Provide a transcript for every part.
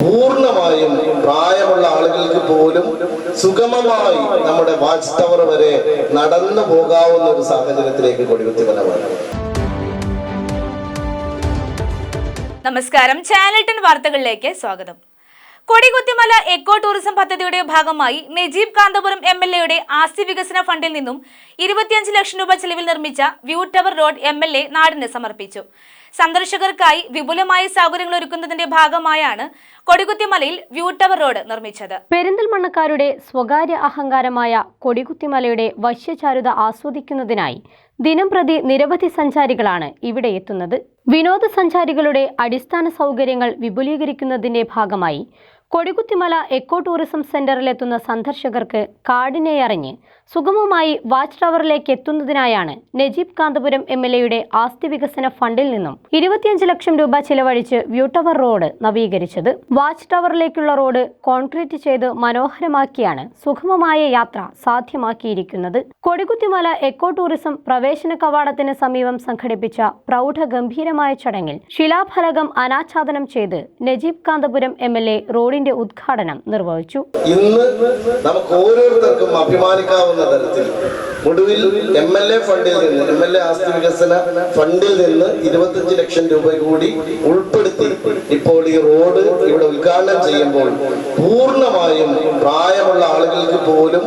പൂർണമായും പ്രായമുള്ള ആളുകൾക്ക് പോലും സുഗമമായി നമ്മുടെ വാച്ച് ടവർ വരെ നടന്നു പോകാവുന്ന ഒരു സാഹചര്യത്തിലേക്ക് കൊടിവെച്ച് വനമാണ് നമസ്കാരം. ചാനൽ ടെൻ വാർത്തകളിലേക്ക് സ്വാഗതം. കൊടികുത്തിമല എക്കോ ടൂറിസം പദ്ധതിയുടെ ഭാഗമായി നജീബ് കാന്തപുരം എം എൽ എയുടെ ആസ്തി വികസന ഫണ്ടിൽ നിന്നും ഇരുപത്തിയഞ്ച് ലക്ഷം രൂപ ചെലവിൽ നിർമ്മിച്ച view tower road M L A നാടിന് സമർപ്പിച്ചു. സന്ദർശകർക്കായി വിപുലമായ സൗകര്യങ്ങൾ ഒരുക്കുന്നതിന്റെ ഭാഗമായാണ് കൊടികുത്തിമലയിൽ വ്യൂ ടവർ റോഡ് നിർമ്മിച്ചത്. പെരിന്തൽമണ്ണക്കാരുടെ സ്വകാര്യ അഹങ്കാരമായ കൊടികുത്തിമലയുടെ വശ്യചാരുത ആസ്വദിക്കുന്നതിനായി ദിനംപ്രതി നിരവധി സഞ്ചാരികളാണ് ഇവിടെ എത്തുന്നത്. വിനോദസഞ്ചാരികളുടെ അടിസ്ഥാന സൗകര്യങ്ങൾ വിപുലീകരിക്കുന്നതിന്റെ ഭാഗമായി കൊടികുത്തിമല എക്കോ ടൂറിസം സെന്ററിലെത്തുന്ന സന്ദർശകർക്ക് കാടിനെ അറിഞ്ഞ് സുഗമമായി വാച്ച് ടവറിലേക്ക് എത്തുന്നതിനായാണ് നജീബ് കാന്തപുരം എം എൽ എയുടെ ആസ്തി വികസന ഫണ്ടിൽ നിന്നും ഇരുപത്തിയഞ്ച് ലക്ഷം രൂപ ചിലവഴിച്ച് വ്യൂ ടവർ റോഡ് നവീകരിച്ചത്. വാച്ച് ടവറിലേക്കുള്ള റോഡ് കോൺക്രീറ്റ് ചെയ്ത് മനോഹരമാക്കിയാണ് സുഗമമായ യാത്ര സാധ്യമാക്കിയിരിക്കുന്നത്. കൊടികുത്തിമല എക്കോ ടൂറിസം പ്രവേശന കവാടത്തിന് സമീപം സംഘടിപ്പിച്ച പ്രൗഢഗംഭീരമായ ചടങ്ങിൽ ശിലാഫലകം അനാച്ഛാദനം ചെയ്ത് Najeeb Kanthapuram M L A റോഡിന്റെ ഉദ്ഘാടനം നിർവഹിച്ചു. ഇന്ന് നമുക്ക് ഓരോരുത്തർക്കും അഭിമാനിക്കാവുന്ന തരത്തിൽ ഒടുവിൽ എം എൽ എ ഫണ്ടിൽ നിന്ന് എം എൽ എ ആസ്തി വികസന ഫണ്ടിൽ നിന്ന് ഇരുപത്തഞ്ച് ലക്ഷം രൂപ കൂടി ഉൾപ്പെടുത്തി ഇപ്പോൾ ഈ റോഡ് ഇവിടെ ഉദ്ഘാടനം ചെയ്യുമ്പോൾ പൂർണമായും പ്രായമുള്ള ആളുകൾക്ക് പോലും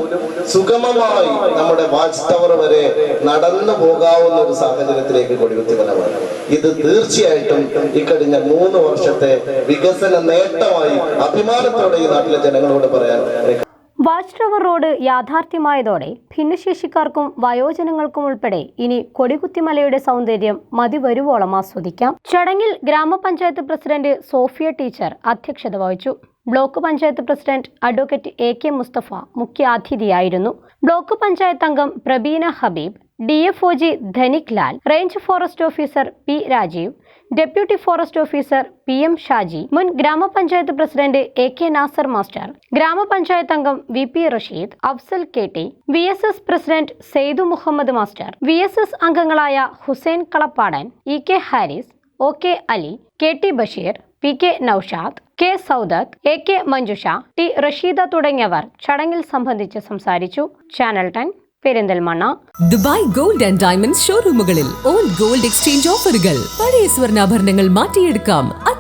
സുഗമമായി നമ്മുടെ വാച്ച് ടവർ വരെ നടന്നു പോകാവുന്ന ഒരു സാഹചര്യത്തിലേക്ക് കൊടികുത്തി വനമാണ് ഇത് തീർച്ചയായിട്ടും ഇക്കഴിഞ്ഞ മൂന്ന് വർഷത്തെ വികസന നേട്ടമായി അഭിമാനത്തോടെ ഈ നാട്ടിലെ ജനങ്ങളോട് പറയാൻ വാച്ച് ടവർ റോഡ് യാഥാർത്ഥ്യമായതോടെ ഭിന്നശേഷിക്കാർക്കും വയോജനങ്ങൾക്കും ഉൾപ്പെടെ ഇനി കൊടികുത്തിമലയുടെ സൗന്ദര്യം മതിവരുവോളം ആസ്വദിക്കാം. ചടങ്ങിൽ ഗ്രാമപഞ്ചായത്ത് പ്രസിഡന്റ് സോഫിയ ടീച്ചർ അധ്യക്ഷത വഹിച്ചു. Block panchayat president advocate A K Mustafa മുഖ്യാതിഥിയായിരുന്നു. Block panchayat അംഗം Prabeena Habeeb D F O G Dhanik Lal range forest officer P Rajeev deputy forest officer P M Shaji മുൻ ഗ്രാമപഞ്ചായത്ത് president A K Nasar master ഗ്രാമപഞ്ചായത്ത് അംഗം V P Rasheed Afsal K T V S S president Saidu Muhammad master V S S അംഗങ്ങളായ Hussain Kalappadan E K Haris O K Ali K T Basheer P K Noushad K Soudath A K Manjusha T Rasheeda തുടങ്ങിയവർ ചടങ്ങിൽ സംബന്ധിച്ച് സംസാരിച്ചു. Channel ten Perinthalmanna. Dubai gold and diamonds ഷോറൂമുകളിൽ old gold exchange ഓഫറുകൾ. പഴയ സ്വർണാഭരണങ്ങൾ മാറ്റിയെടുക്കാം.